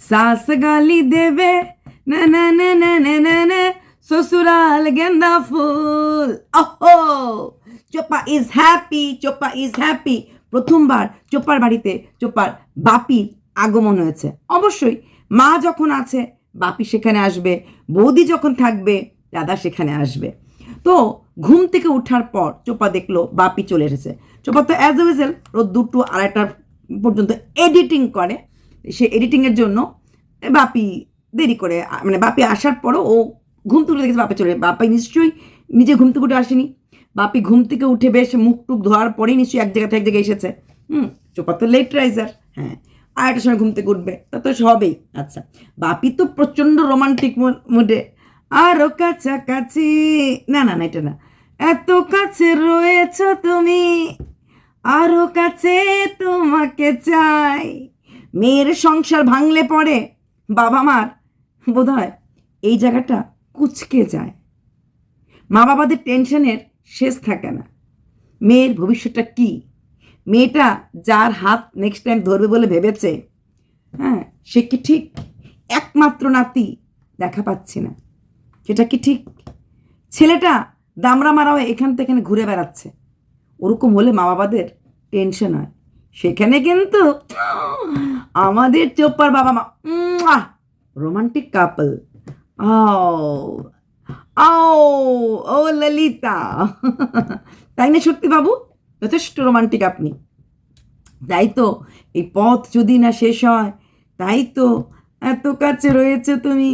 સાસ ગાલી દેવે ને ને ને ને ને ને ને સસુરાલ ગેંદા ফুল ઓહો Chopa is happy Chopa is happy প্রথমবার চোপার বাড়িতে চোপার বাপি আগমন হয়েছে। অবশ্যই মা যখন আছে, বাপি সেখানে আসবে, বৌদি যখন থাকবে, দাদা সেখানে আসবে। তো ঘুম থেকে ওঠার পর চোপা দেখল বাপি চলে এসেছে। চোপা তো অ্যাজ এ ওয়েজেল রোদ দুটো আড়াইটার পর্যন্ত এডিটিং করে। সে এডিটিংয়ের জন্য বাপি দেরি করে মানে বাপি আসার পরও ও ঘুম উঠে দেখেছে বাপি চলে। বাপি নিশ্চয়ই নিজে ঘুম থেকে উঠে আসেনি। বাপি ঘুম থেকে উঠে বেশ মুখ টুক ধোয়ার পরেই নিশ্চয়ই এক জায়গা থেকে এক জায়গায় এসেছে। হুম, চোপা তো লেট রাইজার হ্যাঁ। আরেকটার সময় ঘুম থেকে উঠবে, তা তো হবেই আচ্ছা বাপি তো প্রচণ্ড রোমান্টিক মুডে আরও কাছাকাছি, না না না, এটা না। এত কাছে রয়েছ তুমি আরও কাছে তোমাকে চাই। মেয়ের সংসার ভাঙলে পড়ে বাবা মার বোধ হয় এই জায়গাটা কুচকে যায়। মা বাবাদের টেনশনের শেষ থাকে না। মেয়ের ভবিষ্যৎটা কি? মেয়েটা যার হাত নেক্সট টাইম ধরবে বলে ভেবেছে হ্যাঁ সে কি ঠিক? একমাত্র নাতি দেখা পাচ্ছি না। সেটা কি ঠিক? ছেলেটা দামরা মারাও এখান থেকে ঘুরে বেড়াচ্ছে। ওরকম হলে মা বাবাদের টেনশন হয়। সেখানে কিন্তু আমাদের চোপ্পার বাবা মা রোমান্টিক কাপল ও ও ললিতা। তাই না সত্যি বাবু? যথেষ্ট রোমান্টিক আপনি। তাই তো এই পথ যদি না শেষ হয় তাই তো এত কাছে রয়েছে তুমি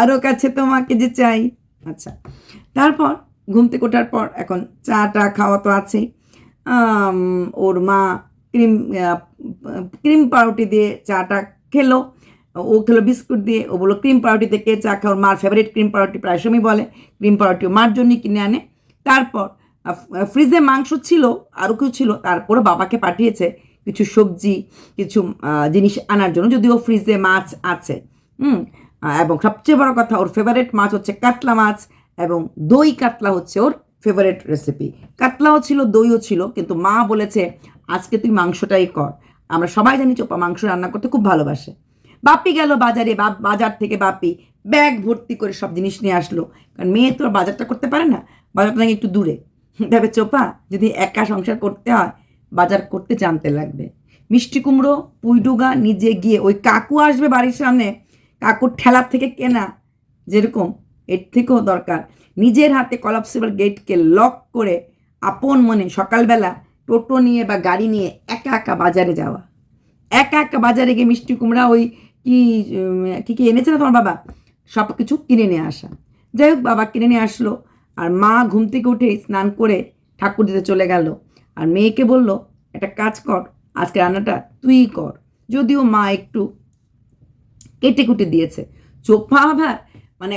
আরও কাছে তোমাকে যে চাই। আচ্ছা তারপর ঘুম থেকে ওঠার পর এখন চা টা খাওয়া তো আম, ওর মা ক্রিম ক্রিম পাউরুটি দিয়ে চাটা খেলো। ও খেলো বিস্কুট দিয়ে। ও বলল, ক্রিম পাউরুটিতে কে চা খাও ওর মার ফেভারিট ক্রিম পাউরুটি প্রায় সময় বলে। ক্রিম পাউরুটি মার জন্যই কিনে আনে। তারপর ফ্রিজে মাংস ছিল আরও কিছু ছিল। তারপরে বাবাকে পাঠিয়েছে কিছু সবজি, কিছু জিনিস আনার জন্য। যদিও ফ্রিজে মাছ আছে, হুম? এবং সবচেয়ে বড় কথা, ওর ফেভারিট মাছ হচ্ছে কাতলা মাছ এবং দই। কাতলা হচ্ছে ওর ফেভারিট রেসিপি কাতলাও ছিল, দইও ছিল, কিন্তু মা বলেছে আজকে তুই মাংসটাই কর। আমরা সবাই জানি চোপা মাংস রান্না করতে খুব ভালোবাসে। বাপি গেল বাজারে বা- বাজার থেকে বাপি ব্যাগ ভর্তি করে সব জিনিস নিয়ে আসলো। কারণ মেয়ে তো বাজারটা করতে পারে না, বাজারটা নাকি একটু দূরে। তবে চোপা, যদি একা সংসার করতে হয়, বাজার করতে জানতে লাগবে। মিষ্টি কুমড়ো, পুইডুগা নিজে গিয়ে, ওই কাকু আসবে বাড়ির সামনে, কাকুর ঠেলার থেকে কেনা, যেরকম এর থেকেও দরকার। নিজের হাতে কলাপসিবল গেটকে লক করে, আপন মনে সকালবেলা টোটো নিয়ে বা গাড়ি নিয়ে একা একা বাজারে যাওয়া। একা একা বাজারে গিয়ে মিষ্টি কুমড়া ওই কি কি কি এনেছে না তোমার বাবা? সব কিছু কিনে নিয়ে আসা। যাই হোক, বাবা কিনে নিয়ে আসলো আর মা ঘুম থেকে উঠে স্নান করে ঠাকুর দিতে চলে গেল। আর মেয়েকে বলল, একটা কাজ কর, আজকে রান্নাটা তুই কর। যদিও মা একটু কেটে কুটে দিয়েছে। চোপা আবার মানে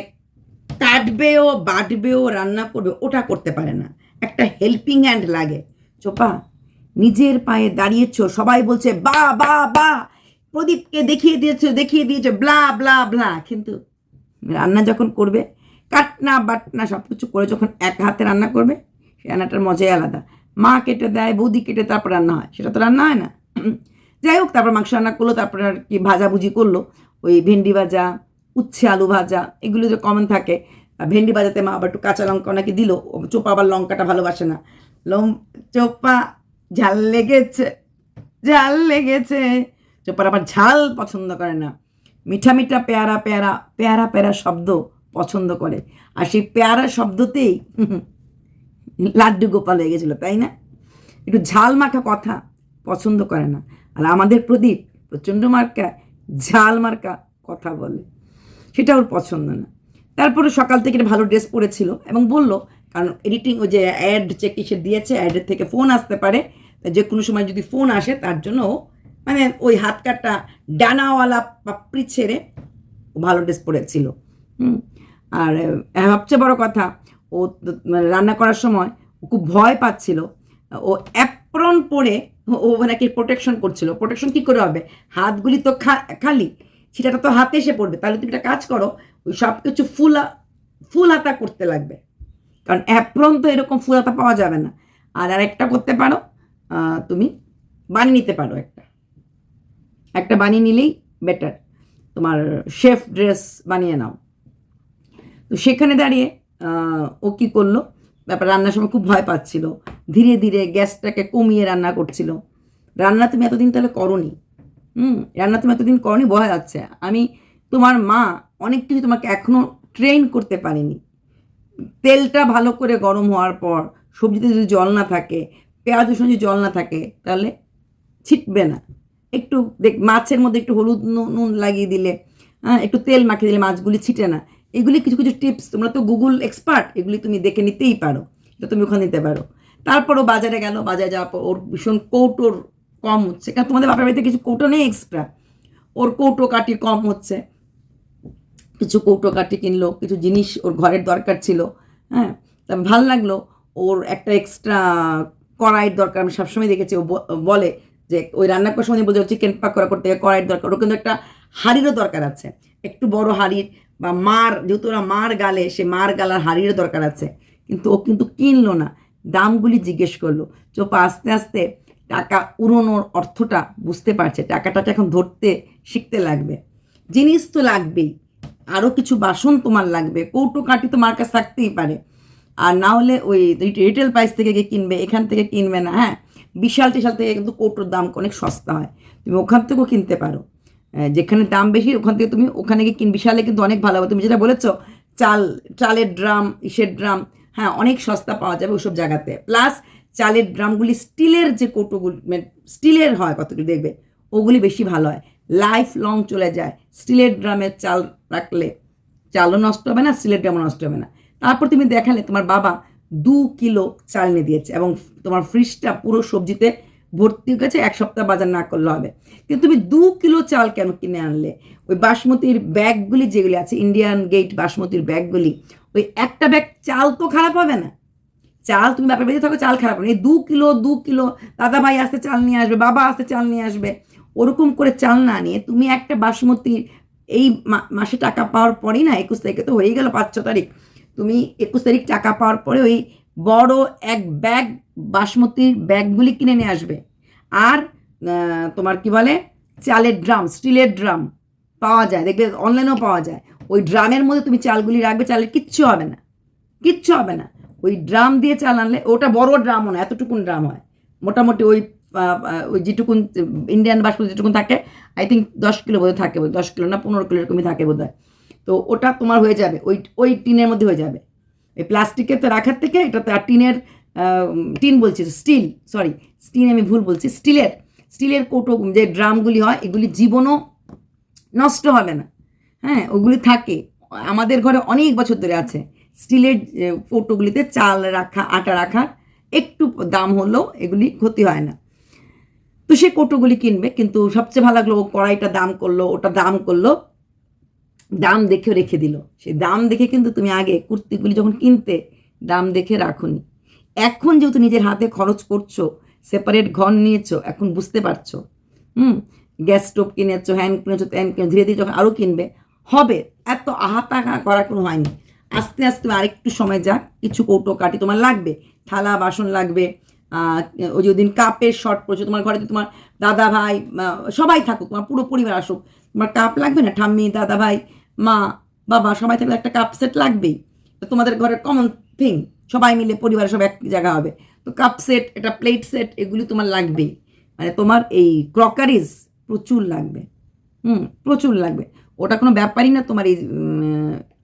কাটবেও, বাটবেও, রান্না করবে, ওটা করতে পারে না। একটা হেল্পিং হ্যান্ড লাগে। চোপা, নিজের পায়ে দাঁড়িয়েছ, সবাই বলছে, বা বা বা। প্রদীপকে দেখিয়ে দিয়েছ দেখিয়ে দিয়েছ, ব্লা ব্লা ব্লা। কিন্তু রান্না যখন করবে, কাটনা বাটনা সব কিছু করে যখন এক হাতে রান্না করবে সে রান্নাটার মজাই আলাদা। মা কেটে দেয়, বৌদি কেটে তারপর রান্না হয়, সেটা তো রান্না হয় না। যাই হোক, তারপর মাংস রান্না করল, তারপর আর কি ভাজাভুজি করল। ওই ভেন্ডি ভাজা, উচ্ছে আলু ভাজা, এগুলো যে কমন থাকে, ভেন্ডি ভাজাতে মা আবার একটু কাঁচা লঙ্কা ওনাকে দিল, চোপা আবার লঙ্কাটা ভালোবাসে না। লম চোপা, ঝাল লেগেছে ঝাল লেগেছে। চোপার আবার ঝাল পছন্দ করে না। মিঠা মিঠা পেয়ারা পেয়ারা পেয়ারা পেয়ারা শব্দ পছন্দ করে। আর সেই পেয়ারা শব্দতেই লাড্ডু গোপাল হয়ে গেছিল, তাই না? একটু ঝাল মাখা কথা পছন্দ করে না। আর আমাদের প্রদীপ প্রচণ্ড মার্কা, ঝাল মার্কা কথা বলে। সেটা ওর পছন্দ না। তারপরে সকাল থেকে ভালো ড্রেস পরেছিল এবং বলল কারণ এডিটিং ওই যে অ্যাড যে কিসে দিয়েছে অ্যাডের থেকে ফোন আসতে পারে। যে কোনো সময় যদি ফোন আসে, তার জন্য মানে ওই হাত কাটা ডানাওয়ালা পাপড়ি ছেড়ে ভালো ড্রেস পরেছিল। হুম, আর সবচেয়ে বড় কথা, ও মানে রান্না করার সময় খুব ভয় পাচ্ছিল। ও অ্যাপ্রন পরে ও- নাকি প্রোটেকশন করছিল। প্রোটেকশন কি করে হবে? হাতগুলি তো খালি, সেটা তো হাতে এসে পড়বে। তাহলে তুমি একটা কাজ করো, ওই সব কিছু ফুল ফুল হাতা করতে লাগবে। কারণ অ্যাপ্রন তো এরকম ফুল হাতা পাওয়া যাবে না। আর আর একটা করতে পারো তুমি বানিয়ে নিতে পারো একটা। একটা বানিয়ে নিলেই বেটার তোমার শেফ ড্রেস বানিয়ে নাও। তো সেখানে দাঁড়িয়ে ও কী করল? ব্যাপার রান্নার সময় খুব ভয় পাচ্ছিল। ধীরে ধীরে গ্যাসটাকে কমিয়ে রান্না করছিল। রান্না তুমি এতদিন তাহলে করনি। হুম, রান্না তুমি এতদিন করনি বোঝা যাচ্ছে আমি তোমার মা অনেক কিছু তোমাকে এখনও ট্রেন করতে পারিনি। তেলটা ভালো করে গরম হওয়ার পর সবজিতে যদি জল না থাকে, পেঁয়াজ, রসুন যদি জল না থাকে, তাহলে ছিটবে না। একটু দেখ, মাছের মধ্যে একটু হলুদ নুন লাগিয়ে দিলে হ্যাঁ একটু তেল মাখিয়ে দিলে মাছগুলি ছিটে না। এগুলি কিছু কিছু টিপস, তোমরা তো গুগল এক্সপার্ট এগুলি তুমি দেখে নিতেই পারো। এটা তুমি ওখানে নিতে পারো। তারপরও বাজারে গেল, বাজারে যাওয়ার পর ওর ভীষণ কৌটোর কম হচ্ছে। কারণ তোমাদের বাপের বাড়িতে কিছু কৌটো নেই এক্সট্রা ওর কৌটো কাটি কম হচ্ছে। কিছু কৌটো কাটি কিনলো, কিছু জিনিস ওর ঘরের দরকার ছিল হ্যাঁ? তা ভালো লাগল, ওর একটা এক্সট্রা কড়াইয়ের দরকার, আমি সবসময় দেখেছি, ও বলে যে ওই রান্না করার সময় বলছে চিকেন পাকোড়া করতে গেলে কড়াইয়ের দরকার। ওর কিন্তু একটা হাঁড়িরও দরকার আছে, একটু বড় হাঁড়ির, বা মার, যেহেতু ওরা মার গালে, সে মার গালার হাঁড়িরও দরকার আছে, কিন্তু ও কিন্তু কিনলো না। দামগুলি জিজ্ঞেস করল, চোপা আস্তে আস্তে টাকা উড়োনোর অর্থটা বুঝতে পারছে টাকাটাকে এখন ধরতে শিখতে লাগবে। জিনিস তো লাগবেই আরও কিছু বাসন তোমার লাগবে। কৌটো কাটি তোমার কাছে থাকতেই পারে। আর না হলে ওই রিটেল প্রাইস থেকে গিয়ে কিনবে, এখান থেকে কিনবে না হ্যাঁ? বিশাল টিশাল থেকে কিন্তু কৌটোর দাম অনেক সস্তা হয়। তুমি ওখান থেকেও কিনতে পারো। যেখানে দাম বেশি, ওখান থেকে তুমি ওখানে গিয়ে কিন বিশালে কিন্তু অনেক ভালো হবে। তুমি যেটা বলেছ, চাল, চালের ড্রাম, ইসের ড্রাম হ্যাঁ অনেক সস্তা পাওয়া যাবে ওসব জায়গাতে। প্লাস চালের ড্রামগুলি স্টিলের যে কৌটোগুলি মানে স্টিলের হয় কতগুলি দেখবে, ওগুলি বেশি ভালো হয়। লাইফ লং চলে যায়। স্টিলের ড্রামের চাল রাখলে চালও নষ্ট হবে না স্টিলের ড্রামও নষ্ট হবে না। তারপর তুমি দেখালে তোমার বাবা দু কিলো চাল নিয়ে দিয়েছে এবং তোমার ফ্রিজটা পুরো সবজিতে ভর্তি হয়ে গেছে, এক সপ্তাহ বাজার না করলে হবে। কিন্তু তুমি দু কিলো চাল কেন কিনে আনলে? ওই বাসমতির ব্যাগগুলি যেগুলি আছে ইন্ডিয়ান গেট বাসমতির ব্যাগগুলি, ওই একটা ব্যাগ চাল তো খারাপ হবে না। চাল তুমি ব্যাপার বেঁধে থাকো, চাল খারাপ হবে এই দু কিলো দু কিলো দাদা ভাই আসতে চাল নিয়ে আসবে, বাবা আসতে চাল নিয়ে আসবে। ওরকম করে চাল না নিয়ে তুমি একটা বাসমতির এই মাসে টাকা পাওয়ার পরেই না একুশ তারিখে তো হয়ে গেল পাঁচ ছ তারিখ। তুমি একুশ তারিখ টাকা পাওয়ার পরে ওই বড় এক ব্যাগ বাসমতির ব্যাগগুলি কিনে নিয়ে আসবে। আর তোমার কি বলে? চালের ড্রাম, স্টিলের ড্রাম পাওয়া যায়। দেখবে অনলাইনেও পাওয়া যায়। ওই ড্রামের মধ্যে তুমি চালগুলি রাখবে, চালের কিচ্ছু হবে না। কিচ্ছু হবে না। ওই ড্রাম দিয়ে চাল আনলে, ওটা বড় ড্রামও না, এতটুকুন ড্রাম হয়। মোটামুটি ওই ওই যেটুকুন ইন্ডিয়ান বাসমতি যেটুকুন থাকে আই থিঙ্ক দশ কিলো বোধহয় থাকে দশ কিলো না পনেরো কিলো এরকমই থাকে বোধ তো ওটা তোমার হয়ে যাবে, ওই ওই টিনের মধ্যে হয়ে যাবে। এই প্লাস্টিকের তো রাখার থেকে এটাতে আর টিনের টিন বলছি স্টিল সরি স্টিল আমি ভুল বলছি, স্টিলের স্টিলের কৌটো, যে ড্রামগুলি হয়, এগুলি জীবনও নষ্ট হবে না। হ্যাঁ ওগুলি থাকে। আমাদের ঘরে অনেক বছর ধরে আছে। স্টিলের কৌটোগুলিতে চাল রাখা, আটা রাখা, একটু দাম হলেও এগুলি ক্ষতি হয় না। তো সে কৌটোগুলি কিনবে, কিন্তু সবচেয়ে ভালো লাগল ও কড়াইটা দাম করল, ওটা দাম করল, দাম দেখে রেখে দিল। সেই দাম দেখে কিন্তু তুমি আগে কুর্তিগুলি যখন কিনতে, দাম দেখে রাখুনি। এখন যেহেতু নিজের হাতে খরচ করছ সেপারেট ঘর নিয়েছো, এখন বুঝতে পারছ, হুম গ্যাস স্টোভ কিনেছো হ্যান কিনেছো ত্যান কিনে ধীরে ধীরে যখন আরও কিনবে, হবে, এত আহাতাহা করা কোনো হয়নি। আস্তে আস্তে আরেকটু সময় যাক, কিছু কৌটো কাটি তোমার লাগবে, থালা, বাসন লাগবে ওই যে দিন কাপের শর্ট পড়েছে, তোমার ঘরে তো তোমার দাদা ভাই সবাই থাকুক, তোমার পুরো পরিবার আসুক, তোমার কাপ লাগবে না? ঠাম্মি দাদা ভাই মা, বাবা, সবাই থাকলে একটা কাপ সেট লাগবেই। তোমাদের ঘরের কমন থিং সবাই মিলে পরিবারের সব এক জায়গা হবে। তো কাপ সেট এটা প্লেট সেট এগুলি তোমার লাগবেই। মানে তোমার এই ক্রকারিজ প্রচুর লাগবে। হুম, প্রচুর লাগবে। ওটা কোনো ব্যাপারই না তোমার এই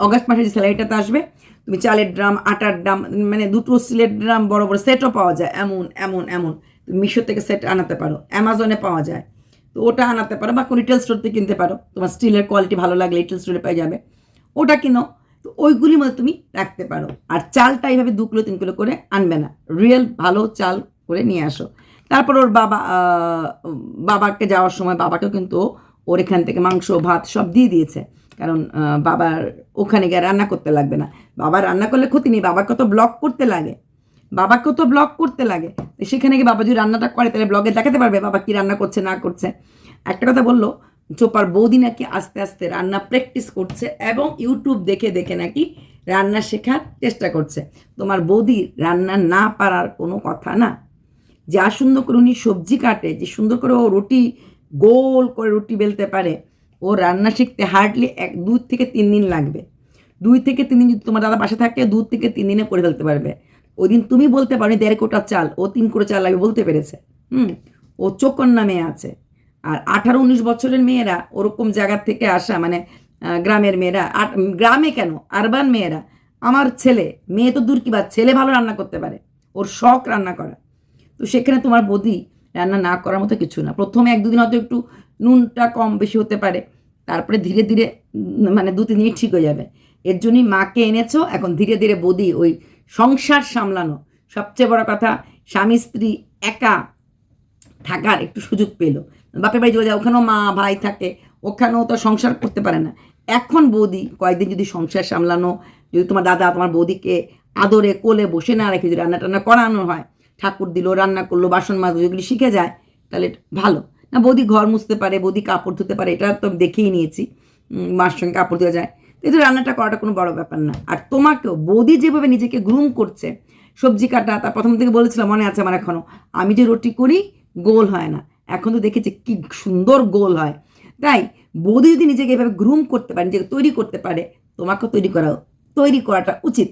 অগাস্ট মাসে যে স্যালারিটাতে আসবে, তুমি চালের ড্রাম, আটার ড্রাম মানে দুটো স্টিলের ড্রাম বড় বড় সেটও পাওয়া যায়। এমন এমন এমন। তুমি মিশো থেকে সেট আনাতে পারো অ্যামাজনে পাওয়া যায়। তো ওটা আনাতে পারো বা কোনো রিটেল স্টোর থেকে কিনতে পারো। তোমার স্টিলের কোয়ালিটি ভালো লাগলে রিটেল স্টোরে পেয়ে যাবে। ওটা কিনো, তো ওইগুলির মধ্যে তুমি রাখতে পারো। আর চালটা এইভাবে দু কিলো, তিন কিলো করে আনবে না। রিয়েল ভালো চাল করে নিয়ে আসো। তারপর ওর বাবা বাবাকে যাওয়ার সময় বাবাকেও কিন্তু ওর এখান থেকে মাংস, ভাত সব দিয়ে দিয়েছে। কারণ বাবার ওখানে গিয়ে রান্না করতে লাগবে না। বাবা রান্না করলে ক্ষতি নেই, বাবাকে তো ব্লক করতে লাগে। বাবাকেও তো ব্লগ করতে লাগে। সেখানে গিয়ে বাবা যদি রান্নাটা করে, তাহলে ব্লগে দেখাতে পারবে বাবা কি রান্না করছে, না করছে। একটা কথা বলল, চোপার বৌদি নাকি আস্তে আস্তে রান্না প্র্যাকটিস করছে এবং ইউটিউব দেখে দেখে নাকি রান্না শেখার চেষ্টা করছে। তোমার বৌদি রান্না না পারার কোনো কথা না। যা সুন্দর করে উনি সবজি কাটে, যে সুন্দর করে ও রুটি গোল করে রুটি বেলতে পারে। ও রান্না শিখতে হার্ডলি এক দুই থেকে তিন দিন লাগবে। দুই থেকে তিন দিন যদি তোমার দাদা পাশে থাকে, দু থেকে তিন দিনে করে ফেলতে পারবে। ওই দিন তুমি বলতে পারো দেড় কোটা চাল, ও তিন কোটা চাল লাগবে, বলতে পেরেছে। হুম, ও চোকন্না মেয়ে আছে। আর আঠারো, উনিশ বছরের মেয়েরা ওরকম জায়গা থেকে আসা মানে গ্রামের মেয়েরা গ্রামে কেন? আরবান মেয়েরা। আমার ছেলে, মেয়ে তো দূর কি বা ছেলে ভালো রান্না করতে পারে। ওর শখ রান্না করা। তো সেখানে তোমার বদি রান্না না করার মতো কিছু না। প্রথমে এক, দুদিন হয়তো একটু নুনটা কম বেশি হতে পারে। তারপরে ধীরে ধীরে মানে দু তিন দিন ঠিক হয়ে যাবে। এর জন্যই মাকে এনেছো, এখন ধীরে ধীরে বদি ওই সংসার সামলানো। সবচেয়ে বড় কথা, স্বামী স্ত্রী একা থাকার একটু সুযোগ পেল। বাপের বাড়ি চলে যায় ওখানেও মা ভাই থাকে, ওখানেও তো সংসার করতে পারে না। এখন বৌদি কয়েকদিন যদি সংসার সামলানো, যদি তোমার দাদা তোমার বৌদিকে আদরে কোলে বসে না রেখে যদি রান্না টান্না করানো হয়, ঠাকুর দিল, রান্না করল, বাসন মাজলো, যেগুলি শিখে যায়, তাহলে ভালো। না, বৌদি ঘর মুছতে পারে, বৌদি কাপড় ধুতে পারে, এটা তো আমি দেখেই নিয়েছি। মার সঙ্গে কাপড় ধুতে যায়। কিন্তু রান্নাটা করাটা কোনো বড় ব্যাপার না। আর তোমাকেও, বৌদি যেভাবে নিজেকে গ্রুম করছে, সবজি কাটা তার প্রথম থেকে বলেছিলাম মনে আছে আমার এখনও আমি যে রুটি করি, গোল হয় না। এখন তো দেখেছি কি সুন্দর গোল হয়। তাই, বৌদি যদি নিজেকে এভাবে গ্রুম করতে পারে, নিজেকে তৈরি করতে পারে, তোমাকেও তৈরি করা তৈরি করাটা উচিত।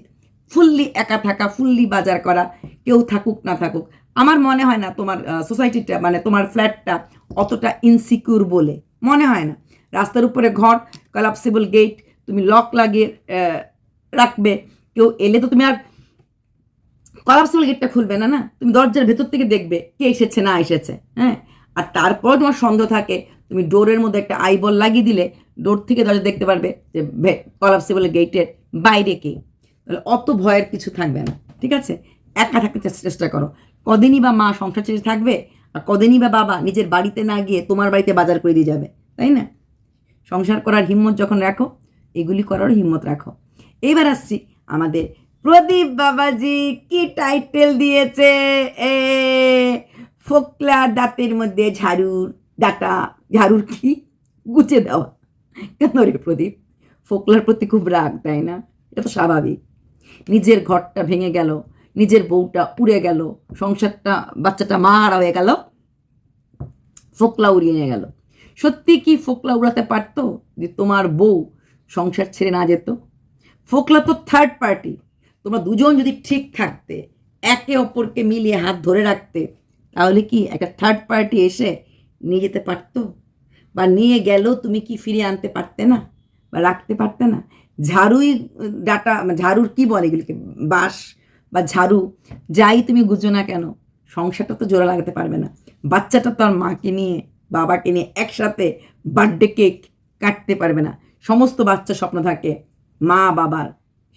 ফুললি একা থাকা, ফুললি বাজার করা, কেউ থাকুক, না থাকুক। আমার মনে হয় না তোমার সোসাইটিটা মানে তোমার ফ্ল্যাটটা অতটা ইনসিকিউর বলে। মনে হয় না। রাস্তার উপরে ঘর কলাপসিবল গেট তুমি লক লাগিয়ে রাখবে। কেউ এলে তো তুমি আর কলাপসিবল গেটটা খুলবে না না? তুমি দরজার ভেতর থেকে দেখবে কে এসেছে, না এসেছে হ্যাঁ? আর তারপর তোমার সন্দেহ থাকে, তুমি ডোরের মধ্যে একটা আইবল লাগিয়ে দিলে, ডোর থেকে দরজা দেখতে পারবে যে কলাপসিবল গেটের বাইরে কে। তাহলে অত ভয়ের কিছু থাকবে না, ঠিক আছে? একা থাকতে চেষ্টা- চেষ্টা করো। কদিনই বা মা সংসার ছেড়ে থাকবে আর কদিনই বা বাবা নিজের বাড়িতে না গিয়ে তোমার বাড়িতে বাজার করে দিয়ে যাবে, তাই না? সংসার করার হিম্মত যখন রাখো, এগুলি করারও হিম্মত রাখো। এইবার আসছি আমাদের প্রদীপ বাবাজি কি টাইটেল দিয়েছে? এ, ফোকলা দাঁতের মধ্যে ঝাড়ুর ডাটা ঝাড়ুর কি? গুছে দেওয়া। কেন রে প্রদীপ? ফোকলার প্রতি খুব রাগ, তাই না? এটা তো স্বাভাবিক। নিজের ঘরটা ভেঙে গেল নিজের বউটা উড়ে গেল, সংসারটা, বাচ্চাটা মারা হয়ে গেল, ফোকলা উড়িয়ে গেল। সত্যি কি ফোকলা উড়াতে পারতো যে তোমার বউ সংসার ছেড়ে না যেত? ফোকলা তো থার্ড পার্টি তোমরা দুজন যদি ঠিক থাকতে, একে অপরকে মিলিয়ে হাত ধরে রাখতে, তাহলে কি একটা থার্ড পার্টি এসে নিয়ে যেতে পারতো? বা নিয়ে গেলেও তুমি কি ফিরিয়ে আনতে পারতে না? বা রাখতে পারতে না? ঝাড়ুই ডাটা, ঝাড়ুর কি বলে এগুলিকে? বাঁশ বা ঝাড়ু, যাই তুমি গুজো না কেন, সংসারটা তো জোড়া লাগাতে পারবে না। বাচ্চাটা তো আর মাকে নিয়ে, বাবাকে নিয়ে একসাথে বার্থডে কেক কাটতে পারবে না। সমস্ত বাচ্চা স্বপ্ন থাকে মা বাবার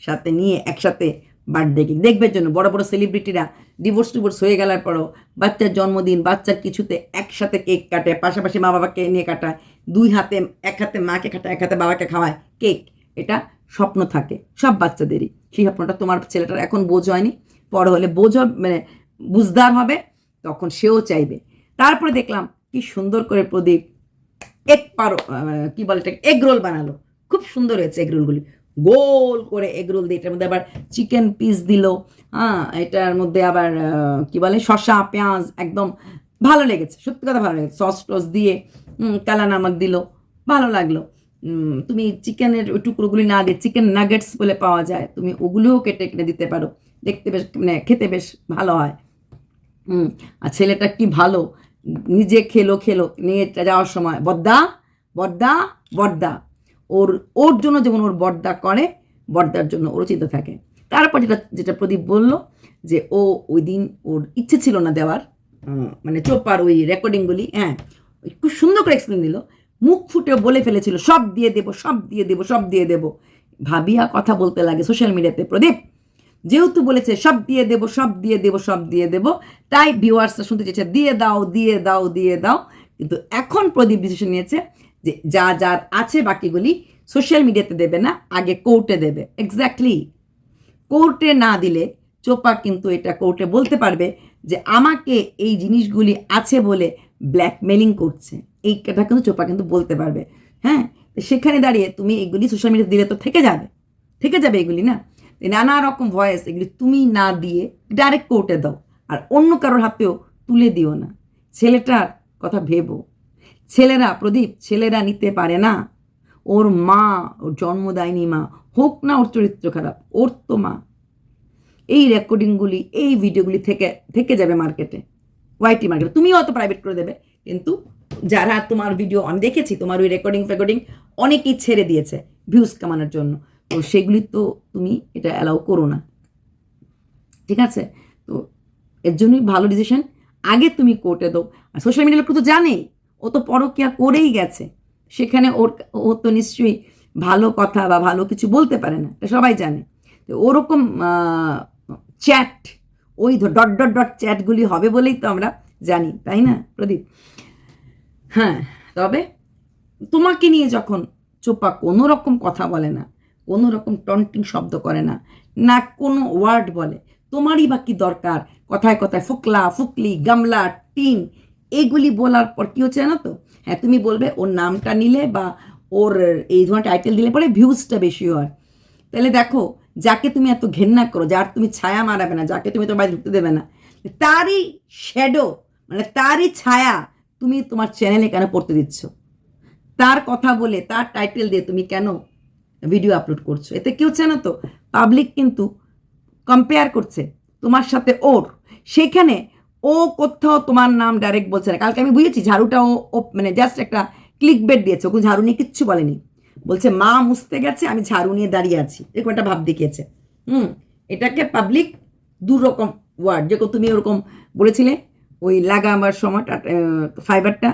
সাথে নিয়ে একসাথে বার্থডে কেক দেখবে জন্য বড় বড় সেলিব্রিটিরা ডিভোর্স টিভোর্স হয়ে গেলার পরও বাচ্চার জন্মদিন, বাচ্চার কিছুতে একসাথে কেক কাটে, পাশাপাশি মা বাবাকে নিয়ে কাটায়, দুই হাতে, এক হাতে মাকে কাটায়, এক হাতে বাবাকে খাওয়ায় কেক এটা স্বপ্ন থাকে সব বাচ্চাদেরই। সেই স্বপ্নটা তোমার ছেলেটার এখন বোঝ হয়নি। বড় হলে বোঝ মানে বুঝদার হবে তখন সেও চাইবে। তারপরে দেখলাম কি সুন্দর করে প্রদীপ এক পারো আহ, কি বলে এটাকে এগ রোল বানালো। খুব সুন্দর হয়েছে এগ রোলগুলি। গোল করে এগ রোল দিয়ে এটার মধ্যে আবার চিকেন পিস দিল। হ্যাঁ এটার মধ্যে আবার কি বলে শসা পেঁয়াজ একদম ভালো লেগেছে সত্যি কথা ভালো লেগেছে। সস টস দিয়ে কালা নামক দিল ভালো লাগল। তুমি চিকেনের ওই টুকরোগুলি না দিয়ে চিকেন নাগেটস বলে পাওয়া যায়, তুমি ওগুলোও কেটে কেটে দিতে পারো। দেখতে বেশ মানে খেতে বেশ ভালো হয়। হুম আর ছেলেটা কি ভালো? নিজে খেলো খেলো, নিয়ে যাওয়ার সময় বদ্দা বদ্দা বদ্দা ওর ওর জন্য যেমন ওর বর্দা করে, বর্দার জন্য ওরও চিন্তা থাকে। তারপর যেটা যেটা প্রদীপ বলল যে, ও ওই দিন ওর ইচ্ছে ছিল না দেওয়ার। মানে চোপার ওই রেকর্ডিংগুলি হ্যাঁ খুব সুন্দর করে এক্সপ্লেন দিল। মুখ ফুটে বলে ফেলেছিল, সব দিয়ে দেবো, সব দিয়ে দেবো, সব দিয়ে দেবো। ভাবিয়া কথা বলতে লাগে সোশ্যাল মিডিয়াতে প্রদীপ। যেহেতু বলেছে সব দিয়ে দেবো, সব দিয়ে দেবো, সব দিয়ে দেবো, তাই ভিউয়ার্সরা শুনতে চেয়েছে, দিয়ে দাও দিয়ে দাও দিয়ে দাও। কিন্তু এখন প্রদীপ ডিসিশন নিয়েছে যে যা যার আছে বাকিগুলি সোশ্যাল মিডিয়াতে দেবে না, আগে কোর্টে দেবে। এক্স্যাক্টলি কোর্টে না দিলে চোপা কিন্তু এটা কোর্টে বলতে পারবে যে আমাকে এই জিনিসগুলি আছে বলে ব্ল্যাকমেলিং করছে। এইটা কিন্তু চোপা কিন্তু বলতে পারবে। হ্যাঁ? সেখানে দাঁড়িয়ে তুমি এগুলি সোশ্যাল মিডিয়া দিলে তো থেকে যাবে। থেকে যাবে এগুলি, না? নানা রকম ভয়েস এগুলি তুমি না দিয়ে ডাইরেক্ট কোর্টে দাও। আর অন্য কারোর হাতেও তুলে দিও না। ছেলেটার কথা ভেবো। ছেলেরা, প্রদীপ, ছেলেরা নিতে পারে না। ওর মা, ওর জন্ম দেয়নি মা, হোক না ওর চরিত্র খারাপ, ওর তো মা। এই রেকর্ডিংগুলি এই ভিডিওগুলি থেকে থেকে যাবে মার্কেটে ওয়াইটি মার্কেটে তুমিও অত প্রাইভেট করে দেবে, কিন্তু যারা তোমার ভিডিও আমি দেখেছি, তোমার ওই রেকর্ডিং ফেকর্ডিং অনেকেই ছেড়ে দিয়েছে ভিউজ কামানোর জন্য। তো সেগুলি তো তুমি এটা অ্যালাউ করো না। ঠিক আছে? তো এর জন্যই ভালো ডিসিশন আগে তুমি কোর্টে দাও। আর সোশ্যাল মিডিয়ার লোক তো জানেই, ও তো পরকিয়া করেই গেছে। সেখানে ওর, ও তো নিশ্চয়ই ভালো কথা বা ভালো কিছু বলতে পারে না, এটা সবাই জানে। তো ওরকম চ্যাট ওই ডট ডট ডট চ্যাটগুলি হবে বলেই তো আমরা জানি, তাই না, প্রদীপ? হ্যাঁ তবে তোমাকে নিয়ে যখন চোপা কোনো রকম কথা বলে না কোনো রকম টন্টিং শব্দ করে না না কোনো ওয়ার্ড বলে, তোমারই বা কি দরকার? কথায় কথায় ফুকলা, ফুকলি, গামলা, টিন এইগুলি বলার পর কী হচ্ছে জানো তো? হ্যাঁ তুমি বলবে ওর নামটা নিলে বা ওর এই ধরনের টাইটেল দিলে পরে ভিউজটা বেশি হয়। তাহলে দেখো, যাকে তুমি এত ঘেন্না করো, যার তুমি ছায়া মারাবে না, যাকে তুমি তোমার বাড়ি ঢুকতে দেবে না, তারই শ্যাডো মানে তারই ছায়া তুমি তোমার চ্যানেলে কেন পড়তে দিচ্ছ? তার কথা বলে, তার টাইটেল দিয়ে তুমি কেন ভিডিও আপলোড করছ? এতে কি হচ্ছে না তো? পাবলিক কিন্তু কম্পেয়ার করছে তোমার সাথে ওর। সেখানে ও কোথাও তোমার নাম ডাইরেক্ট বলছে না। কালকে আমি বুঝেছি ঝাড়ুটা ও মানে জাস্ট একটা ক্লিক বেড দিয়েছে। ওকে ঝাড়ু নিয়ে কিচ্ছু বলেনি। বলছে, মা মুছতে গেছে, আমি ঝাড়ু নিয়ে দাঁড়িয়ে আছি। এরকম একটা ভাব দেখিয়েছে। হুম, এটাকে পাবলিক দু রকম ওয়ার্ড যেরকম তুমি ওরকম বলেছিলে ওই লাগাবার সময় ফাইবারটা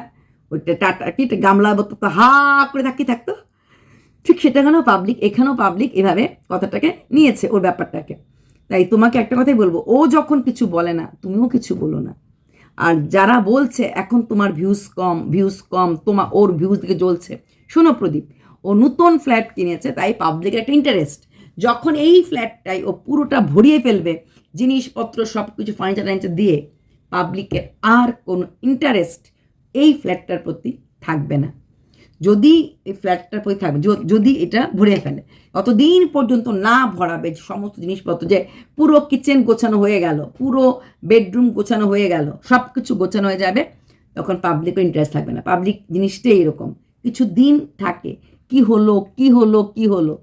ওইটা টাটা, কি গামলা মতো হা করে তাকিয়ে থাকতো। ঠিক সেটাখানেও পাবলিক এখানেও পাবলিক এভাবে কথাটাকে নিয়েছে ওর ব্যাপারটাকে। তাই তোমাকে একটা কথাই বলব, ও যখন কিছু বলে না, তুমিও কিছু বলো না। আর যারা বলছে, এখন তোমার ভিউজ কম ভিউজ কম তোমার ওর ভিউজ দিকে জ্বলছে। শোনো প্রদীপ, ও নতুন ফ্ল্যাট কিনেছে, তাই পাবলিকের একটা ইন্টারেস্ট যখন এই ফ্ল্যাটটাই ও পুরোটা ভরিয়ে ফেলবে, জিনিসপত্র সব কিছু ফার্নিচার টার্নিচার দিয়ে পাবলিকের আর কোনো ইন্টারেস্ট এই ফ্ল্যাটটার প্রতি থাকবে না। যদি এই ফ্ল্যাটটার প্রতি থাকবে যদি এটা ভরে ফেলে, ততদিন পর্যন্ত না ভরাবে সমস্ত জিনিসপত্র যে পুরো কিচেন গোছানো হয়ে গেল, পুরো বেডরুম গোছানো হয়ে গেল সব কিছু গোছানো হয়ে যাবে, তখন পাবলিকের ইন্টারেস্ট থাকবে না। পাবলিক জিনিসটাই এরকম। কিছু দিন থাকে, কি হলো কি হলো কি হলো।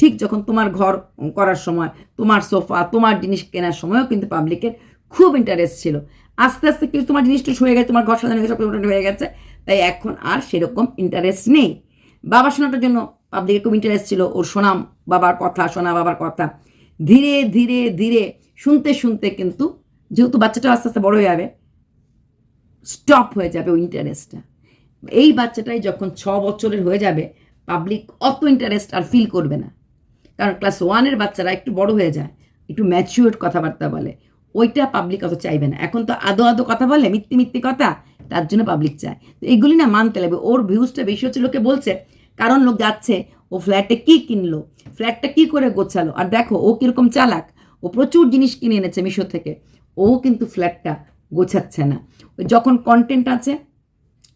ঠিক যখন তোমার ঘর করার সময়, তোমার সোফা তোমার জিনিস কেনার সময়ও কিন্তু পাবলিকের খুব ইন্টারেস্ট ছিল। আস্তে আস্তে কিছু তোমার জিনিসটা হয়ে গেছে তোমার ঘর সাজানো হয়ে গেছে, হয়ে গেছে। তাই এখন আর সেরকম ইন্টারেস্ট নেই। বাবা শোনাটার জন্য পাবলিকের খুব ইন্টারেস্ট ছিল ওর শোনাম বাবার কথা শোনা বাবার কথা। ধীরে ধীরে ধীরে শুনতে শুনতে কিন্তু যেহেতু বাচ্চাটা আস্তে আস্তে বড় হয়ে যাবে স্টপ হয়ে যাবে ওই ইন্টারেস্টটা এই বাচ্চাটাই যখন ছ বছরের হয়ে যাবে পাবলিক অত ইন্টারেস্ট আর ফিল করবে না। কারণ ক্লাস ওয়ানের বাচ্চারা একটু বড় হয়ে যায় একটু ম্যাচিওর কথাবার্তা বলে। ওইটা পাবলিক অত চাইবে না। এখন তো আদো আদো কথা বলে, মিথ্যে মিথ্যে কথা, তার জন্য পাবলিক চায়। তো এইগুলি না মানতে লাগবে। ওর ভিউজটা বেশি হচ্ছে, লোকে বলছে, কারণ লোক যাচ্ছে, ও ফ্ল্যাটে কি কিনলো? ফ্ল্যাটটা কি করে গোছালো? আর দেখো, ও কীরকম চালাক। ও প্রচুর জিনিস কিনে এনেছে মিশো থেকে। ও কিন্তু ফ্ল্যাটটা গোছাচ্ছে না। যখন কন্টেন্ট আছে,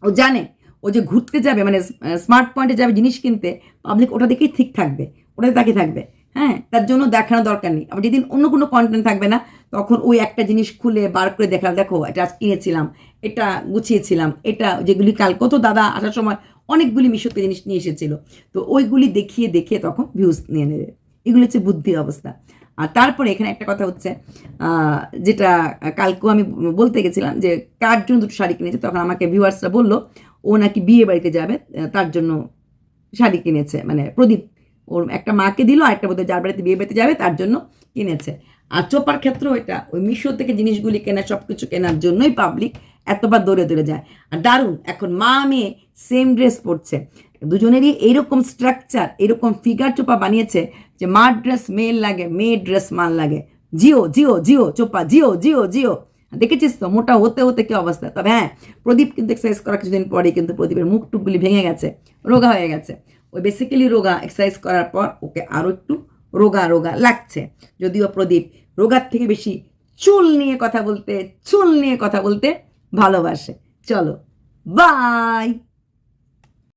ও জানে, ও যে ঘুরতে যাবে মানে স্মার্ট পয়েন্টে যাবে জিনিস কিনতে পাবলিক ওটা দেখেই ঠিক থাকবে। ওটাতে তাকিয়ে থাকবে। হ্যাঁ তার জন্য দেখানো দরকার নেই। আবার যেদিন অন্য কোনো কন্টেন্ট থাকবে না, তখন ওই একটা জিনিস খুলে বার করে দেখা দেখো এটা আজ কিনেছিলাম, এটা গুছিয়েছিলাম, এটা যেগুলি কাল, কত দাদা আসার সময় অনেকগুলি মিশোতে জিনিস নিয়ে এসেছিল। তো ওইগুলি দেখিয়ে দেখিয়ে তখন ভিউজ নিয়ে নেবে। এগুলো হচ্ছে বুদ্ধি অবস্থা। আর তারপরে এখানে একটা কথা হচ্ছে যেটা কালকেও আমি বলতে গেছিলাম যে কার জন্য দুটো শাড়ি কিনেছে, তখন আমাকে ভিউয়ার্সরা বলল, ও নাকি বিয়ে বাড়িতে যাবে, তার জন্য শাড়ি কিনেছে মানে প্রদীপ ওর একটা মাকে দিল আর একটা বোধহয় যার বাড়িতে বিয়ে বাড়িতে যাবে, তার জন্য কিনেছে। আর চোপার ক্ষেত্রেও এটা, ওই মিশো থেকে জিনিসগুলি কেনা সব কিছু কেনার জন্যই পাবলিক এতবার দৌড়ে দৌড়ে যায়। আর দারুণ, এখন মা মেয়ে সেম ড্রেস পরছে। দুজনেরই এইরকম স্ট্রাকচার এরকম ফিগার চোপা বানিয়েছে যে মার ড্রেস মেয়ের লাগে মেয়ের ড্রেস মার লাগে। জিও জিও জিও, চোপা, জিও জিও জিও। দেখেছিস তো, মোটা হতে হতে কি অবস্থা? তবে হ্যাঁ প্রদীপ কিন্তু এক্সারসাইজ করা কিছুদিন পরে কিন্তু প্রদীপের মুখ টুকগুলি ভেঙে গেছে, রোগা হয়ে গেছে। ওই বেসিক্যালি রোগা এক্সারসাইজ করার পর ওকে আরও একটু রোগা রোগা লাগছে। যদিও প্রদীপ রোগার থেকে বেশি চুল নিয়ে কথা বলতে, চুল নিয়ে কথা বলতে ভালোবাসে। চলো বাই